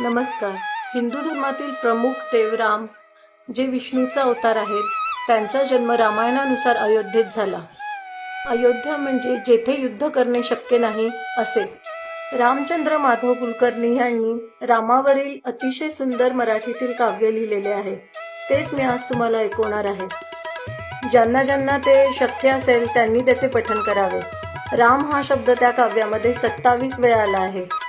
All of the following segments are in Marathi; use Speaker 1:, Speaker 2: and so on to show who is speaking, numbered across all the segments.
Speaker 1: नमस्कार. हिंदू धर्मातील प्रमुख देव राम जे विष्णूचा अवतार आहेत त्यांचा जन्म रामायणानुसार अयोध्येत झाला. अयोध्या म्हणजे जेथे युद्ध करणे शक्य नाही असे. रामचंद्र माधव कुलकर्णी यांनी रामावरील अतिशय सुंदर मराठीतील काव्य लिहिलेले आहे. तेच मी आज तुम्हाला ऐकवणार आहे. ज्यांना ज्यांना ते शक्य असेल त्यांनी त्याचे पठन करावे. राम हा शब्द त्या काव्यामध्ये सत्तावीस वेळा आला आहे.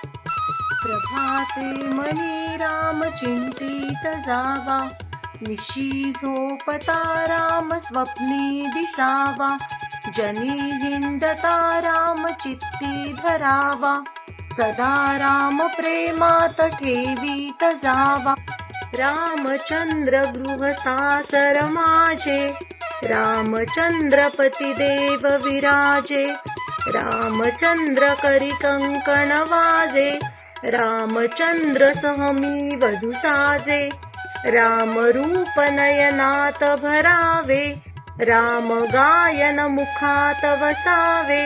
Speaker 1: प्रभाते मनी राम चिंतित जावा। निशी झोपता राम स्वप्नी दिसावा जनी हिंडता राम चित्ती धरावा। सदा राम प्रेमात ठेवीत जावा। रामचंद्र गृह सासर माझे रामचंद्रपती देव विराजे। रामचंद्र करी कंकण वाजे रामचंद्र सहमी वधू साजे. राम रूप नयनात भरावे राम गायन मुखात वसावे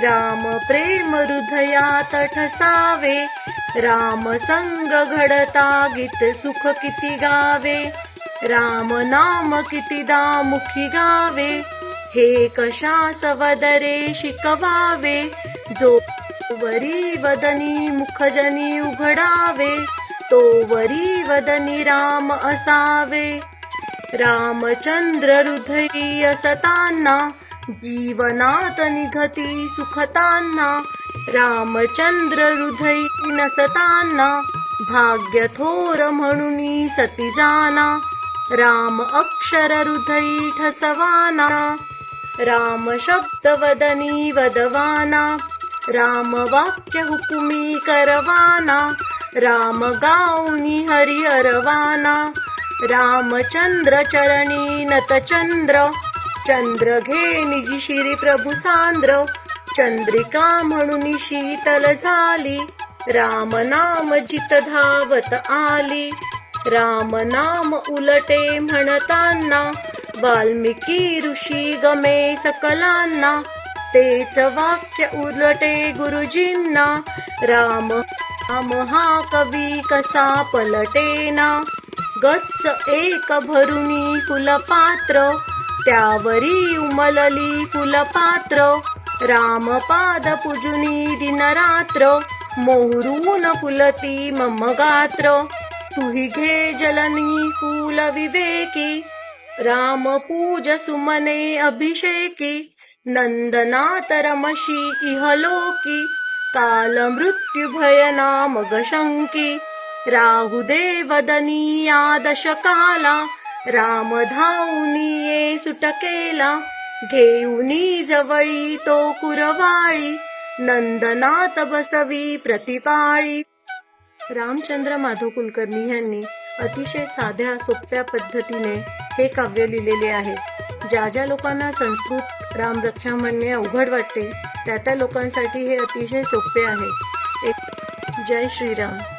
Speaker 1: राम प्रेम हृदयात ठसावे राम संग घडता गीत सुख किती गावे राम नाम कितीदा मुखी गावे हे कशास वदरे शिकवावे जो वरी वदनी मुखजनी उघडावे तो वरी वदनी राम असावे. रामचंद्र हृदयी असताना जीवनात निघती सुखताना. रामचंद्र हृदयी नसताना भाग्य थोर म्हणून सती जाना. राम अक्षर हृदयी ठसवाना. राम शब्द वदनी वदवाना. राम वाक्य हुकुमी करवाना राम गाऊनी हरी अरवाना रामचंद्र चरणी नतचंद्र चंद्र घे निजी श्री प्रभू सांद्र चंद्रिका म्हणून शीतल झाली राम नाम जित धावत आली राम नाम उलटे म्हणताना वाल्मिकी ऋषी गमे सकलांना तेच वाक्य उलटे गुरुजींना. राम राम हा कवी कसा पलटेना. गच्च एक भरुनी फुलपात्र त्यावरी उमलली फुलपात्र. राम पाद पूजुनी दिनरात्र मोहरून फुलती मम गात्र. तुही घे जलनी फूल विवेकी राम पूज सुमने अभिषेकी. नंदनातरमशी इहलोकी काल मृत्यू भय नाम शंकी राहू ये सुटकेला घेऊनी जवळी तो कुरवाळी नंदनात बसवी प्रतिपाळी। रामचंद्र माधव कुलकर्णी यांनी अतिशय साध्या सोप्या पद्धतीने हे काव्य लिहिलेले आहे. ज्या ज्या लोकांना संस्कृत राम रक्षा म्हणणे अवघड वाटते. त्या त्या लोकांसाठी हे अतिशय सोपे आहे. एक जय श्रीराम.